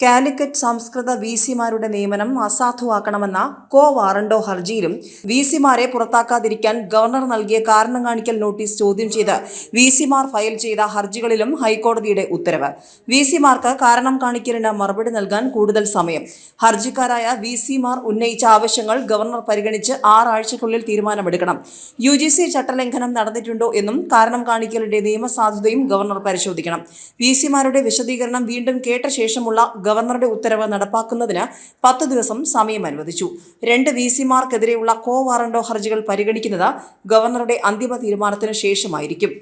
കാലിക്കറ്റ് സംസ്കൃത വി സിമാരുടെ നിയമനം അസാധുവാക്കണമെന്ന കോ വാറണ്ടോ ഹർജിയിലും വി സിമാരെ പുറത്താക്കാതിരിക്കാൻ ഗവർണർ നൽകിയ കാരണം കാണിക്കൽ നോട്ടീസ് ചോദ്യം ചെയ്ത് വി സിമാർ ഫയൽ ചെയ്ത ഹർജികളിലും ഹൈക്കോടതിയുടെ ഉത്തരവ്. വി സിമാർക്ക് കാരണം കാണിക്കലിന് മറുപടി നൽകാൻ കൂടുതൽ സമയം. ഹർജിക്കാരായ വി സിമാർ ഉന്നയിച്ച ആവശ്യങ്ങൾ ഗവർണർ പരിഗണിച്ച് ആറാഴ്ചയ്ക്കുള്ളിൽ തീരുമാനമെടുക്കണം. യു ജി സി ചട്ടലംഘനം നടന്നിട്ടുണ്ടോ എന്നും കാരണം കാണിക്കലിന്റെ നിയമസാധുതയും ഗവർണർ പരിശോധിക്കണം. വി സിമാരുടെ വിശദീകരണം വീണ്ടും കേട്ട ശേഷമുള്ള ഗവർണറുടെ ഉത്തരവ് നടപ്പാക്കുന്നതിന് പത്ത് ദിവസം സമയം അനുവദിച്ചു. രണ്ട് വി സിമാർക്കെതിരെയുള്ള കോ വാറണ്ടോ ഹർജികൾ പരിഗണിക്കുന്നത് ഗവർണറുടെ അന്തിമ തീരുമാനത്തിന് ശേഷമായിരിക്കും.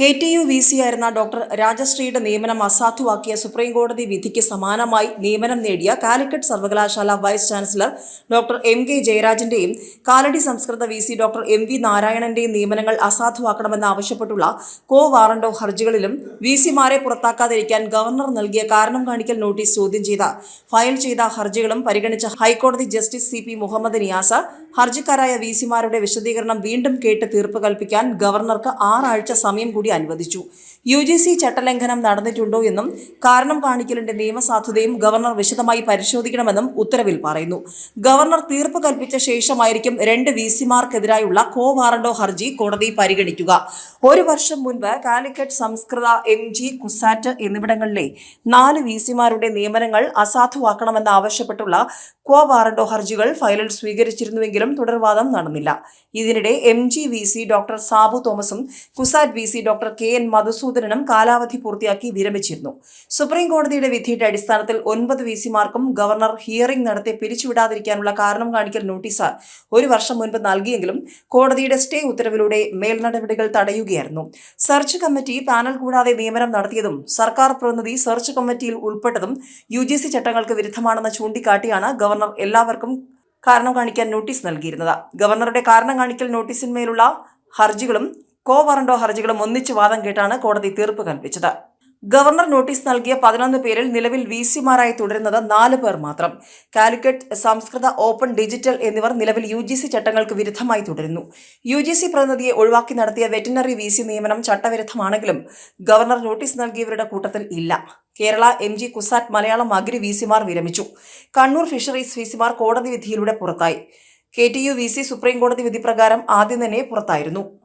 K T U V C ആയിരുന്ന ഡോക്ടർ രാജശ്രീയുടെ നിയമനം അസാധുവാക്കിയ സുപ്രീംകോടതി വിധിക്ക് സമാനമായി നിയമനം നേടിയ കാലിക്കറ്റ് സർവകലാശാല vice chancellor doctor M K ജയരാജന്റെയും Kalady സംസ്കൃത V C doctor M V നാരായണന്റെയും നിയമനങ്ങൾ അസാധുവാക്കണമെന്നാവശ്യപ്പെട്ടുള്ള കോ വാറണ്ടോ ഹർജികളിലും വി സിമാരെ പുറത്താക്കാതിരിക്കാൻ ഗവർണർ നൽകിയ കാരണം കാണിക്കൽ നോട്ടീസ് ചോദ്യം ചെയ്ത ഫയൽ ചെയ്ത ഹർജികളും പരിഗണിച്ച ഹൈക്കോടതി justice C P Muhammad Niyas ഹർജിക്കാരായ V സിമാരുടെ വിശദീകരണം വീണ്ടും കേട്ട് തീർപ്പ് കൽപ്പിക്കാൻ ഗവർണർക്ക് ആറാഴ്ച സമയം കൂടി അനുവദിച്ചു. യു ജി സി ചട്ടലംഘനം നടന്നിട്ടുണ്ടോ എന്നും കാരണം കാണിക്കലിന്റെ നിയമസാധുതയും ഗവർണർ വിശദമായി പരിശോധിക്കണമെന്നും ഉത്തരവിൽ പറയുന്നു. ഗവർണർ തീർപ്പ് കൽപ്പിച്ച ശേഷമായിരിക്കും രണ്ട് വി സിമാർക്കെതിരായുള്ള കോ വാറണ്ടോ ഹർജി കോടതി പരിഗണിക്കുക. ഒരു വർഷം മുൻപ് കാലിക്കറ്റ് സംസ്കൃത എം ജി കുസാറ്റ് എന്നിവിടങ്ങളിലെ നാല് വി സിമാരുടെ നിയമനങ്ങൾ അസാധുവാക്കണമെന്നാവശ്യപ്പെട്ടുള്ള കോ വാറണ്ടോ ഹർജികൾ ഫയലിൽ സ്വീകരിച്ചിരുന്നുവെങ്കിലും തുടർവാദം നടന്നില്ല. ഇതിനിടെ M G V C doctor Sabu തോമസും CUSAT V C doctor K N മധുസൂദനനും കാലാവധി പൂർത്തിയാക്കി വിരമിച്ചിരുന്നു. സുപ്രീം കോടതിയുടെ വിധിയുടെ അടിസ്ഥാനത്തിൽ ഒൻപത് വി സിമാർക്കും ഗവർണർ ഹിയറിംഗ് നടത്തി പിരിച്ചുവിടാതിരിക്കാനുള്ള കാരണം കാണിക്കൽ നോട്ടീസ് ഒരു വർഷം മുൻപ് നൽകിയെങ്കിലും കോടതിയുടെ സ്റ്റേ ഉത്തരവിലൂടെ മേൽനടപടികൾ തടയുകയായിരുന്നു. സെർച്ച് കമ്മിറ്റി പാനൽ കൂടാതെ നിയമനം നടത്തിയതും സർക്കാർ പ്രതിനിധി സെർച്ച് കമ്മിറ്റിയിൽ ഉൾപ്പെട്ടതും യു ചട്ടങ്ങൾക്ക് വിരുദ്ധമാണെന്ന് ചൂണ്ടിക്കാട്ടിയാണ് ഗവർണർ എല്ലാവർക്കും കാരണം കാണിക്കാൻ നോട്ടീസ് നൽകിയിരുന്നത്. ഗവർണറുടെ കാരണം കാണിക്കൽ നോട്ടീസിന്മേലുള്ള ഹർജികളും കോ വാറണ്ടോ ഹർജികളും ഒന്നിച്ച് വാദം കേട്ടാണ് കോടതി തീർപ്പ് കൽപ്പിച്ചത്. ഗവർണർ നോട്ടീസ് നൽകിയ പതിനൊന്ന് പേരിൽ നിലവിൽ വി സിമാരായി തുടരുന്നത് നാല് പേർ മാത്രം. കാലിക്കറ്റ് സംസ്കൃത ഓപ്പൺ ഡിജിറ്റൽ എന്നിവർ നിലവിൽ യു ജി സി ചട്ടങ്ങൾക്ക് വിരുദ്ധമായി തുടരുന്നു. യു ജി സി പ്രതിനിധിയെ ഒഴിവാക്കി നടത്തിയ വെറ്റിനറി വി സി നിയമനം ചട്ടവിരുദ്ധമാണെങ്കിലും ഗവർണർ നോട്ടീസ് നൽകിയവരുടെ കൂട്ടത്തിൽ ഇല്ല. Kerala M G CUSAT Malayalam agri V സിമാർ വിരമിച്ചു. കണ്ണൂർ ഫിഷറീസ് വി സിമാർ കോടതി വിധിയിലൂടെ പുറത്തായി. K T U V C supreme കോടതി വിധി പ്രകാരം ആദ്യം തന്നെ പുറത്തായിരുന്നു.